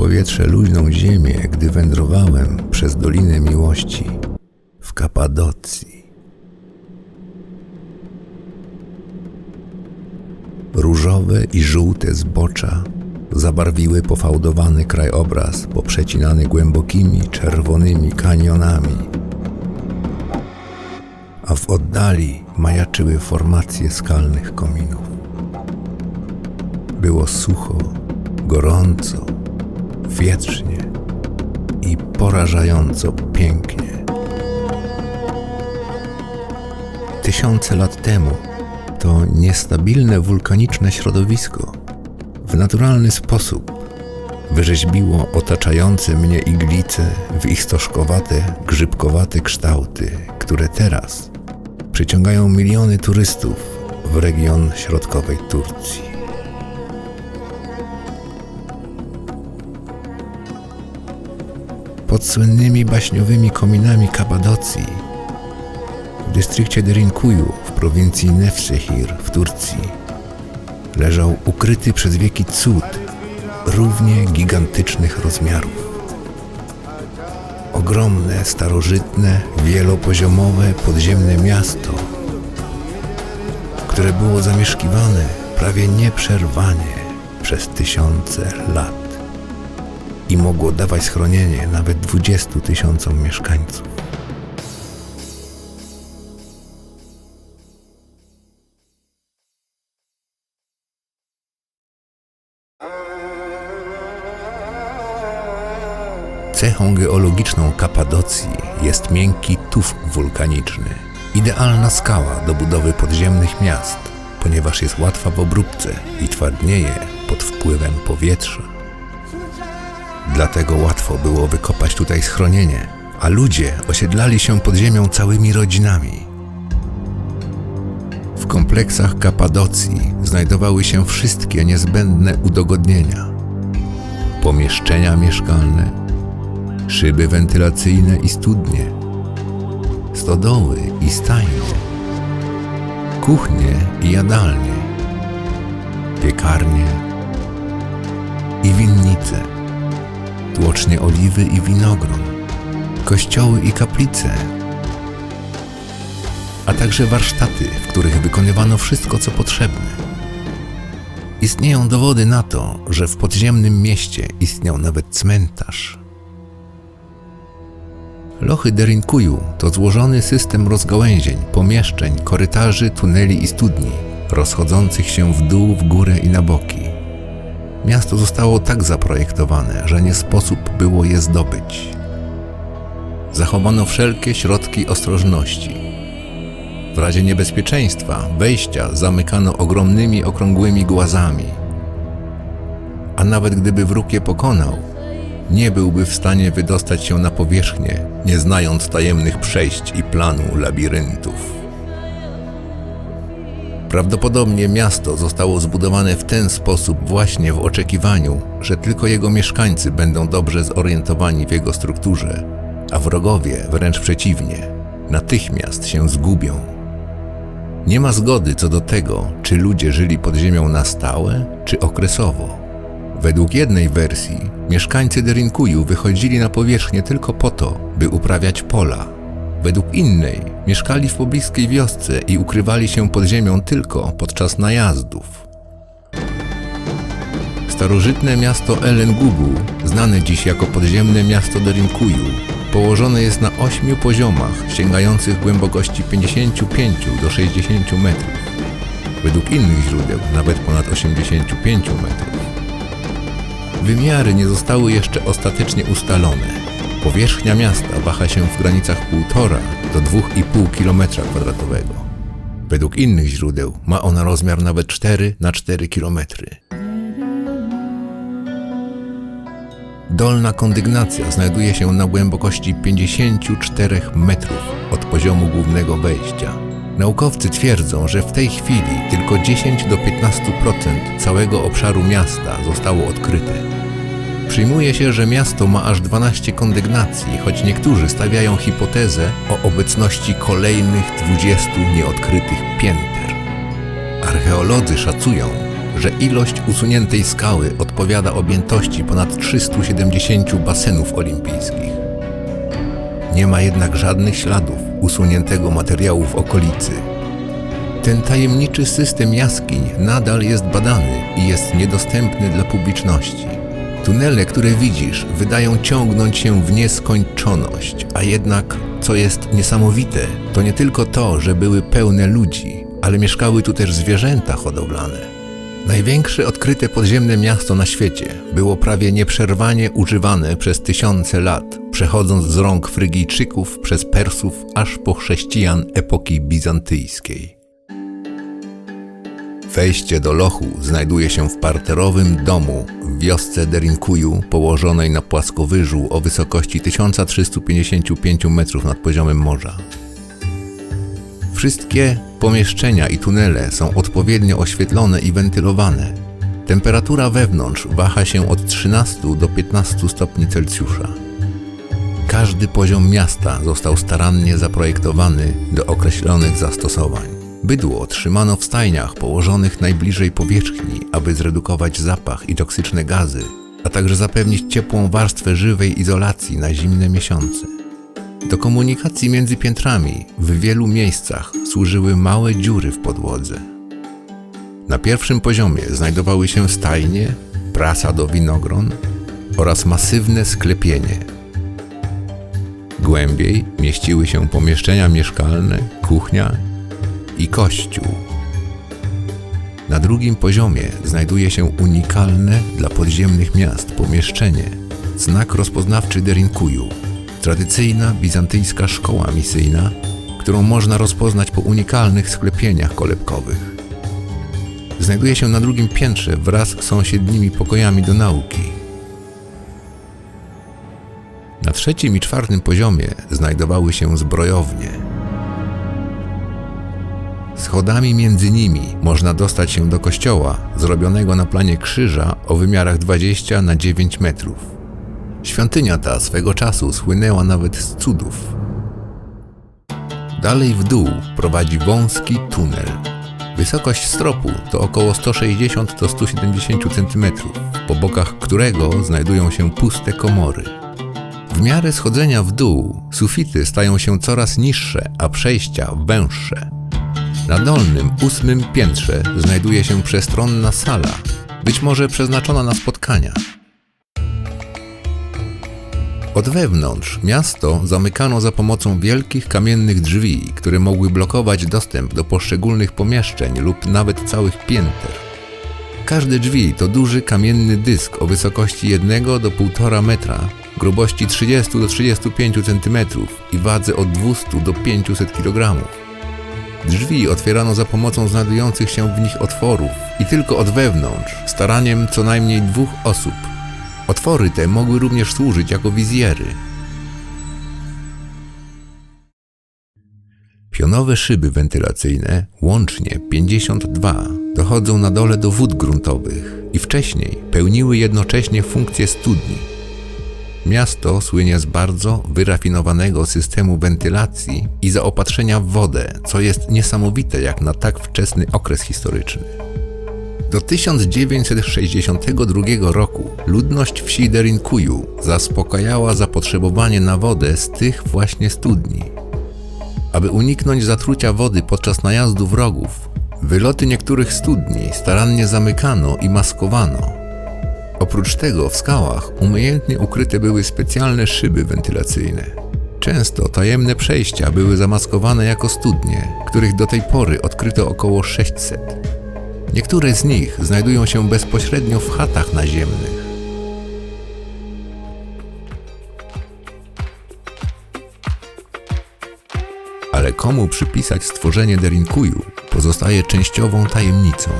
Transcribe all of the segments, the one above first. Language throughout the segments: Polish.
powietrze luźną ziemię, gdy wędrowałem przez Dolinę Miłości w Kapadocji. Różowe i żółte zbocza zabarwiły pofałdowany krajobraz poprzecinany głębokimi czerwonymi kanionami, a w oddali majaczyły formacje skalnych kominów. Było sucho, gorąco, wietrznie i porażająco pięknie. Tysiące lat temu to niestabilne wulkaniczne środowisko w naturalny sposób wyrzeźbiło otaczające mnie iglice w ich stożkowate, grzybkowate kształty, które teraz przyciągają miliony turystów w region środkowej Turcji. Pod słynnymi baśniowymi kominami Kapadocji w dystrykcie Derinkuju w prowincji Nevşehir w Turcji leżał ukryty przez wieki cud równie gigantycznych rozmiarów. Ogromne, starożytne, wielopoziomowe, podziemne miasto, które było zamieszkiwane prawie nieprzerwanie przez tysiące lat i mogło dawać schronienie nawet 20 tysiącom mieszkańców. Cechą geologiczną Kapadocji jest miękki tuf wulkaniczny, idealna skała do budowy podziemnych miast, ponieważ jest łatwa w obróbce i twardnieje pod wpływem powietrza. Dlatego łatwo było wykopać tutaj schronienie, a ludzie osiedlali się pod ziemią całymi rodzinami. W kompleksach Kapadocji znajdowały się wszystkie niezbędne udogodnienia: pomieszczenia mieszkalne, szyby wentylacyjne i studnie, stodoły i stajnie, kuchnie i jadalnie, piekarnie i winnice, tłocznie oliwy i winogron, kościoły i kaplice, a także warsztaty, w których wykonywano wszystko, co potrzebne. Istnieją dowody na to, że w podziemnym mieście istniał nawet cmentarz. Lochy Derinkuju to złożony system rozgałęzień, pomieszczeń, korytarzy, tuneli i studni, rozchodzących się w dół, w górę i na boki. Miasto zostało tak zaprojektowane, że nie sposób było je zdobyć. Zachowano wszelkie środki ostrożności. W razie niebezpieczeństwa wejścia zamykano ogromnymi okrągłymi głazami. A nawet gdyby wróg je pokonał, nie byłby w stanie wydostać się na powierzchnię, nie znając tajemnych przejść i planu labiryntów. Prawdopodobnie miasto zostało zbudowane w ten sposób właśnie w oczekiwaniu, że tylko jego mieszkańcy będą dobrze zorientowani w jego strukturze, a wrogowie wręcz przeciwnie, natychmiast się zgubią. Nie ma zgody co do tego, czy ludzie żyli pod ziemią na stałe, czy okresowo. Według jednej wersji mieszkańcy Derinkuju wychodzili na powierzchnię tylko po to, by uprawiać pola. Według innej mieszkali w pobliskiej wiosce i ukrywali się pod ziemią tylko podczas najazdów. Starożytne miasto Elengugu, znane dziś jako podziemne miasto Derinkuju, położone jest na ośmiu poziomach sięgających głębokości 55 do 60 metrów. Według innych źródeł nawet ponad 85 metrów. Wymiary nie zostały jeszcze ostatecznie ustalone. Powierzchnia miasta waha się w granicach 1,5 do 2,5 km2. Według innych źródeł ma ona rozmiar nawet 4 na 4 km. Dolna kondygnacja znajduje się na głębokości 54 metrów od poziomu głównego wejścia. Naukowcy twierdzą, że w tej chwili tylko 10 do 15% całego obszaru miasta zostało odkryte. Przyjmuje się, że miasto ma aż 12 kondygnacji, choć niektórzy stawiają hipotezę o obecności kolejnych 20 nieodkrytych pięter. Archeolodzy szacują, że ilość usuniętej skały odpowiada objętości ponad 370 basenów olimpijskich. Nie ma jednak żadnych śladów usuniętego materiału w okolicy. Ten tajemniczy system jaskiń nadal jest badany i jest niedostępny dla publiczności. Tunele, które widzisz, wydają ciągnąć się w nieskończoność, a jednak, co jest niesamowite, to nie tylko to, że były pełne ludzi, ale mieszkały tu też zwierzęta hodowlane. Największe odkryte podziemne miasto na świecie było prawie nieprzerwanie używane przez tysiące lat, przechodząc z rąk Frygijczyków przez Persów aż po chrześcijan epoki bizantyjskiej. Wejście do lochu znajduje się w parterowym domu w wiosce Derinkuju, położonej na płaskowyżu o wysokości 1355 metrów nad poziomem morza. Wszystkie pomieszczenia i tunele są odpowiednio oświetlone i wentylowane. Temperatura wewnątrz waha się od 13 do 15 stopni Celsjusza. Każdy poziom miasta został starannie zaprojektowany do określonych zastosowań. Bydło trzymano w stajniach położonych najbliżej powierzchni, aby zredukować zapach i toksyczne gazy, a także zapewnić ciepłą warstwę żywej izolacji na zimne miesiące. Do komunikacji między piętrami w wielu miejscach służyły małe dziury w podłodze. Na pierwszym poziomie znajdowały się stajnie, prasa do winogron oraz masywne sklepienie. Głębiej mieściły się pomieszczenia mieszkalne, kuchnia i kościół. Na drugim poziomie znajduje się unikalne dla podziemnych miast pomieszczenie, znak rozpoznawczy Derinkuju, tradycyjna bizantyjska szkoła misyjna, którą można rozpoznać po unikalnych sklepieniach kolebkowych. Znajduje się na drugim piętrze wraz z sąsiednimi pokojami do nauki. Na trzecim i czwartym poziomie znajdowały się zbrojownie. Schodami między nimi można dostać się do kościoła, zrobionego na planie krzyża o wymiarach 20 na 9 metrów. Świątynia ta swego czasu słynęła nawet z cudów. Dalej w dół prowadzi wąski tunel. Wysokość stropu to około 160 do 170 cm, po bokach którego znajdują się puste komory. W miarę schodzenia w dół sufity stają się coraz niższe, a przejścia węższe. Na dolnym, ósmym piętrze znajduje się przestronna sala, być może przeznaczona na spotkania. Od wewnątrz miasto zamykano za pomocą wielkich kamiennych drzwi, które mogły blokować dostęp do poszczególnych pomieszczeń lub nawet całych pięter. Każde drzwi to duży kamienny dysk o wysokości 1 do 1,5 metra, grubości 30 do 35 cm i wadze od 200 do 500 kg. Drzwi otwierano za pomocą znajdujących się w nich otworów i tylko od wewnątrz, staraniem co najmniej dwóch osób. Otwory te mogły również służyć jako wizjery. Pionowe szyby wentylacyjne, łącznie 52, dochodzą na dole do wód gruntowych i wcześniej pełniły jednocześnie funkcję studni. Miasto słynie z bardzo wyrafinowanego systemu wentylacji i zaopatrzenia w wodę, co jest niesamowite jak na tak wczesny okres historyczny. Do 1962 roku ludność wsi Derinkuju zaspokajała zapotrzebowanie na wodę z tych właśnie studni. Aby uniknąć zatrucia wody podczas najazdu wrogów, wyloty niektórych studni starannie zamykano i maskowano, Oprócz tego w skałach umiejętnie ukryte były specjalne szyby wentylacyjne. Często tajemne przejścia były zamaskowane jako studnie, których do tej pory odkryto około 600. Niektóre z nich znajdują się bezpośrednio w chatach naziemnych. Ale komu przypisać stworzenie Derinkuju pozostaje częściową tajemnicą.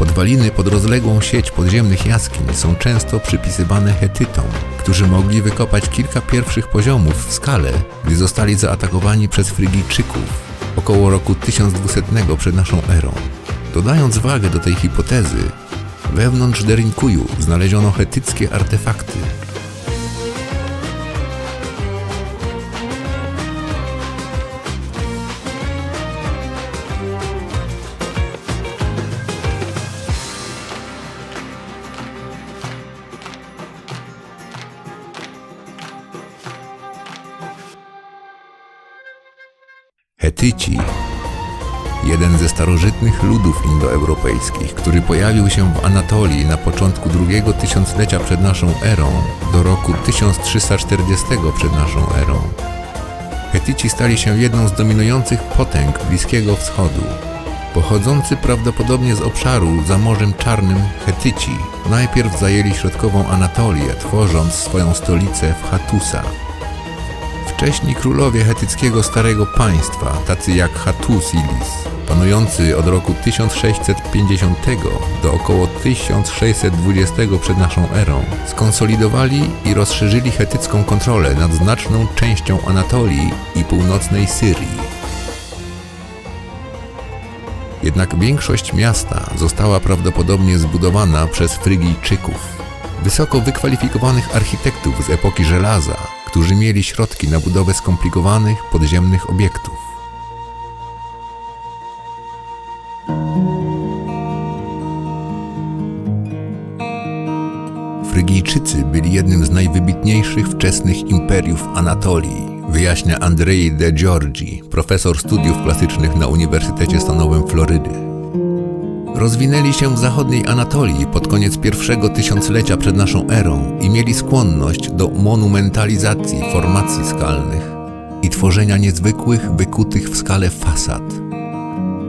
Podwaliny pod rozległą sieć podziemnych jaskiń są często przypisywane Hetytom, którzy mogli wykopać kilka pierwszych poziomów w skale, gdy zostali zaatakowani przez Frygijczyków około roku 1200 przed naszą erą. Dodając wagę do tej hipotezy, wewnątrz Derinkuju znaleziono hetyckie artefakty, Hetyci. Jeden ze starożytnych ludów indoeuropejskich, który pojawił się w Anatolii na początku drugiego tysiąclecia przed naszą erą do roku 1340 przed naszą erą. Hetyci stali się jedną z dominujących potęg Bliskiego Wschodu. Pochodzący prawdopodobnie z obszaru za Morzem Czarnym Hetyci najpierw zajęli środkową Anatolię, tworząc swoją stolicę w Hattusa. Wcześni królowie hetyckiego Starego Państwa, tacy jak Hattusilis, panujący od roku 1650 do około 1620 przed naszą erą, skonsolidowali i rozszerzyli hetycką kontrolę nad znaczną częścią Anatolii i północnej Syrii. Jednak większość miasta została prawdopodobnie zbudowana przez Frygijczyków, wysoko wykwalifikowanych architektów z epoki żelaza, którzy mieli środki na budowę skomplikowanych podziemnych obiektów. Frygijczycy byli jednym z najwybitniejszych wczesnych imperiów Anatolii, wyjaśnia Andrzej de Giorgi, profesor studiów klasycznych na Uniwersytecie Stanowym Florydy. Rozwinęli się w zachodniej Anatolii pod koniec pierwszego tysiąclecia przed naszą erą i mieli skłonność do monumentalizacji formacji skalnych i tworzenia niezwykłych, wykutych w skale fasad.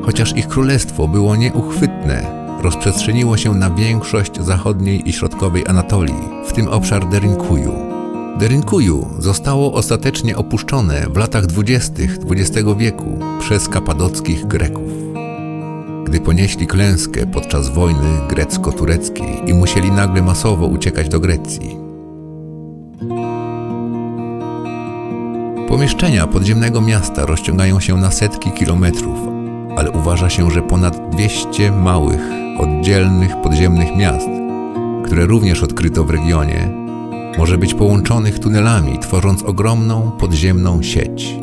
Chociaż ich królestwo było nieuchwytne, rozprzestrzeniło się na większość zachodniej i środkowej Anatolii, w tym obszar Derinkuju. Derinkuju zostało ostatecznie opuszczone w latach dwudziestych XX wieku przez kapadockich Greków. Gdy ponieśli klęskę podczas wojny grecko-tureckiej i musieli nagle masowo uciekać do Grecji. Pomieszczenia podziemnego miasta rozciągają się na setki kilometrów, ale uważa się, że ponad 200 małych, oddzielnych podziemnych miast, które również odkryto w regionie, może być połączonych tunelami, tworząc ogromną podziemną sieć.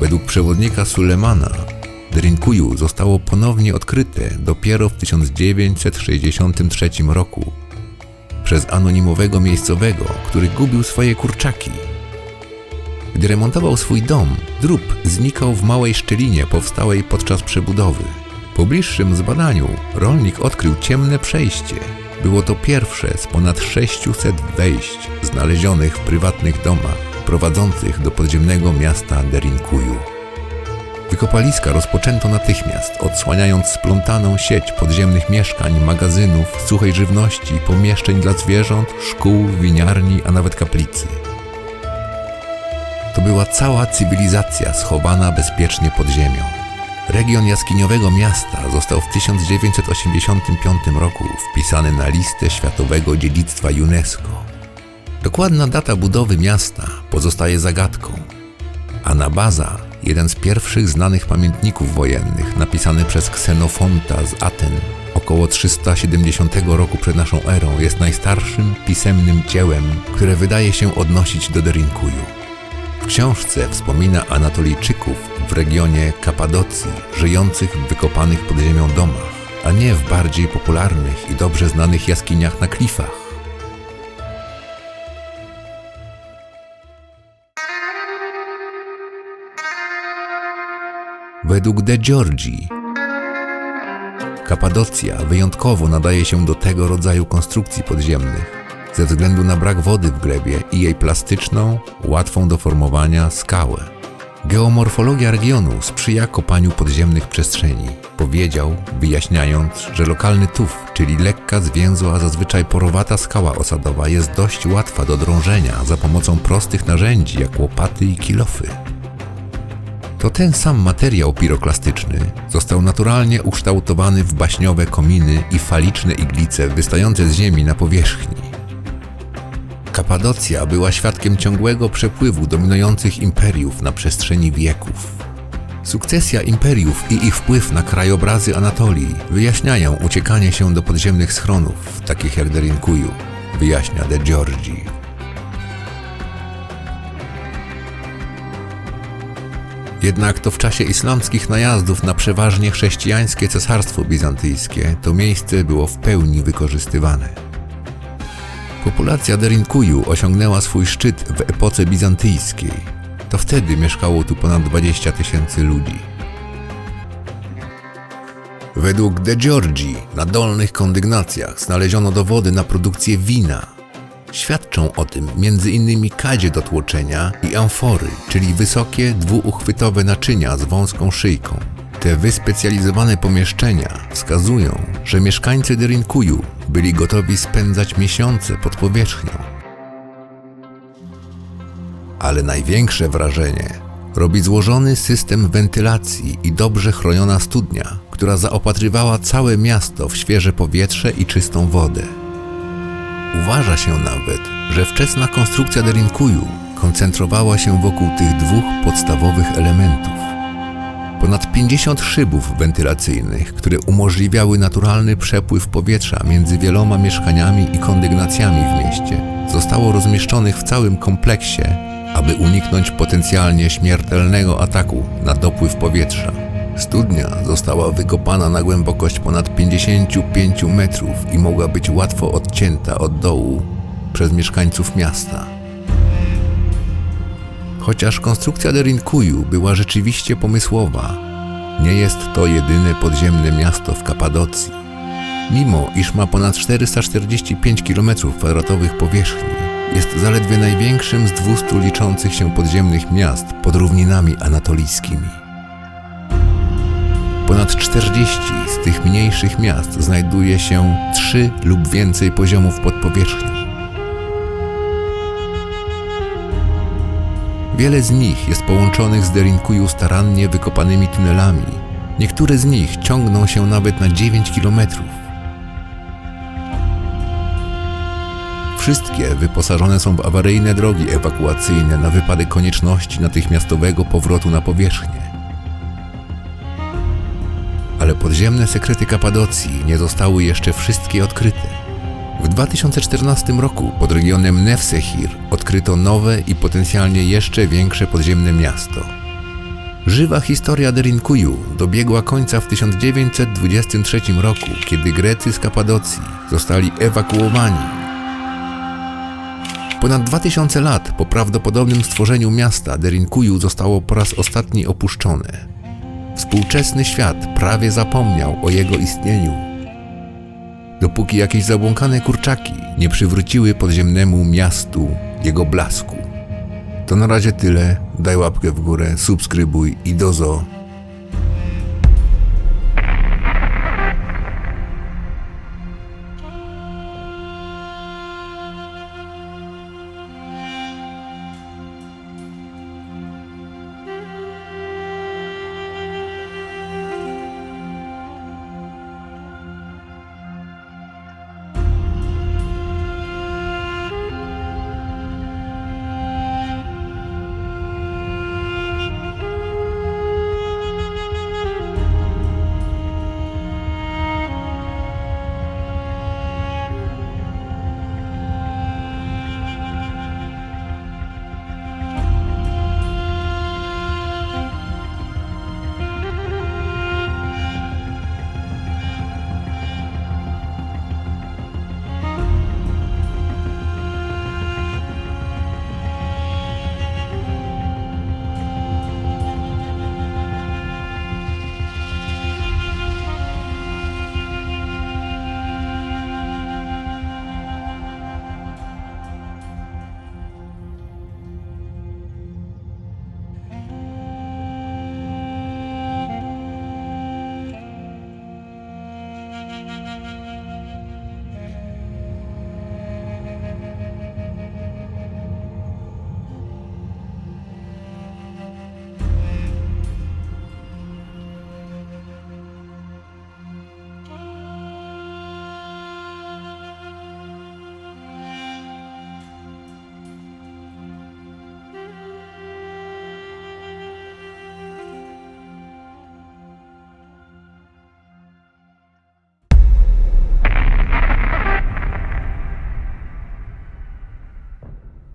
Według przewodnika Sulemana, Drinkuju zostało ponownie odkryte dopiero w 1963 roku przez anonimowego miejscowego, który gubił swoje kurczaki. Gdy remontował swój dom, drób znikał w małej szczelinie powstałej podczas przebudowy. Po bliższym zbadaniu rolnik odkrył ciemne przejście. Było to pierwsze z ponad 600 wejść znalezionych w prywatnych domach prowadzących do podziemnego miasta Derinkuju. Wykopaliska rozpoczęto natychmiast, odsłaniając splątaną sieć podziemnych mieszkań, magazynów, suchej żywności, pomieszczeń dla zwierząt, szkół, winiarni, a nawet kaplicy. To była cała cywilizacja schowana bezpiecznie pod ziemią. Region jaskiniowego miasta został w 1985 roku wpisany na listę Światowego Dziedzictwa UNESCO. Dokładna data budowy miasta pozostaje zagadką, a na baza jeden z pierwszych znanych pamiętników wojennych napisany przez Ksenofonta z Aten około 370 roku przed naszą erą jest najstarszym pisemnym dziełem, które wydaje się odnosić do Derinkuju. W książce wspomina Anatolijczyków w regionie Kapadocji, żyjących w wykopanych pod ziemią domach, a nie w bardziej popularnych i dobrze znanych jaskiniach na klifach. Według De Giorgi Kapadocja wyjątkowo nadaje się do tego rodzaju konstrukcji podziemnych ze względu na brak wody w glebie i jej plastyczną, łatwą do formowania skałę. Geomorfologia regionu sprzyja kopaniu podziemnych przestrzeni. Powiedział, wyjaśniając, że lokalny tuf, czyli lekka, zwięzła, zazwyczaj porowata skała osadowa jest dość łatwa do drążenia za pomocą prostych narzędzi jak łopaty i kilofy. To ten sam materiał piroklastyczny został naturalnie ukształtowany w baśniowe kominy i faliczne iglice wystające z ziemi na powierzchni. Kapadocja była świadkiem ciągłego przepływu dominujących imperiów na przestrzeni wieków. Sukcesja imperiów i ich wpływ na krajobrazy Anatolii wyjaśniają uciekanie się do podziemnych schronów, takich jak Derinkuju, wyjaśnia De Giorgi. Jednak to w czasie islamskich najazdów na przeważnie chrześcijańskie cesarstwo bizantyjskie to miejsce było w pełni wykorzystywane. Populacja Derinkuju osiągnęła swój szczyt w epoce bizantyjskiej. To wtedy mieszkało tu ponad 20 tysięcy ludzi. Według De Giorgi na dolnych kondygnacjach znaleziono dowody na produkcję wina. Świadczą o tym m.in. kadzie do tłoczenia i amfory, czyli wysokie, dwuuchwytowe naczynia z wąską szyjką. Te wyspecjalizowane pomieszczenia wskazują, że mieszkańcy Derinkuju byli gotowi spędzać miesiące pod powierzchnią. Ale największe wrażenie robi złożony system wentylacji i dobrze chroniona studnia, która zaopatrywała całe miasto w świeże powietrze i czystą wodę. Uważa się nawet, że wczesna konstrukcja Derinkuju koncentrowała się wokół tych dwóch podstawowych elementów. Ponad 50 szybów wentylacyjnych, które umożliwiały naturalny przepływ powietrza między wieloma mieszkaniami i kondygnacjami w mieście, zostało rozmieszczonych w całym kompleksie, aby uniknąć potencjalnie śmiertelnego ataku na dopływ powietrza. Studnia została wykopana na głębokość ponad 55 metrów i mogła być łatwo odcięta od dołu przez mieszkańców miasta. Chociaż konstrukcja Derinkuju była rzeczywiście pomysłowa, nie jest to jedyne podziemne miasto w Kapadocji. Mimo iż ma ponad 445 km2 powierzchni, jest zaledwie największym z 200 liczących się podziemnych miast pod równinami anatolijskimi. Ponad 40 z tych mniejszych miast znajduje się 3 lub więcej poziomów pod powierzchnią. Wiele z nich jest połączonych z Derinkuju starannie wykopanymi tunelami. Niektóre z nich ciągną się nawet na 9 kilometrów. Wszystkie wyposażone są w awaryjne drogi ewakuacyjne na wypadek konieczności natychmiastowego powrotu na powierzchnię. Podziemne sekrety Kapadocji nie zostały jeszcze wszystkie odkryte. W 2014 roku pod regionem Nefsehir odkryto nowe i potencjalnie jeszcze większe podziemne miasto. Żywa historia Derinkuju dobiegła końca w 1923 roku, kiedy Grecy z Kapadocji zostali ewakuowani. Ponad 2000 lat po prawdopodobnym stworzeniu miasta Derinkuju zostało po raz ostatni opuszczone. Współczesny świat prawie zapomniał o jego istnieniu dopóki jakieś zabłąkane kurczaki nie przywróciły podziemnemu miastu jego blasku. To na razie tyle. Daj łapkę w górę, subskrybuj i dozo.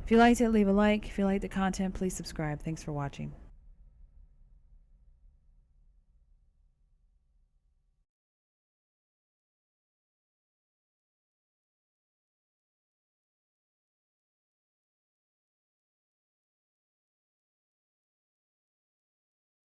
If you liked it, leave a like. If you liked the content, please subscribe. Thanks for watching.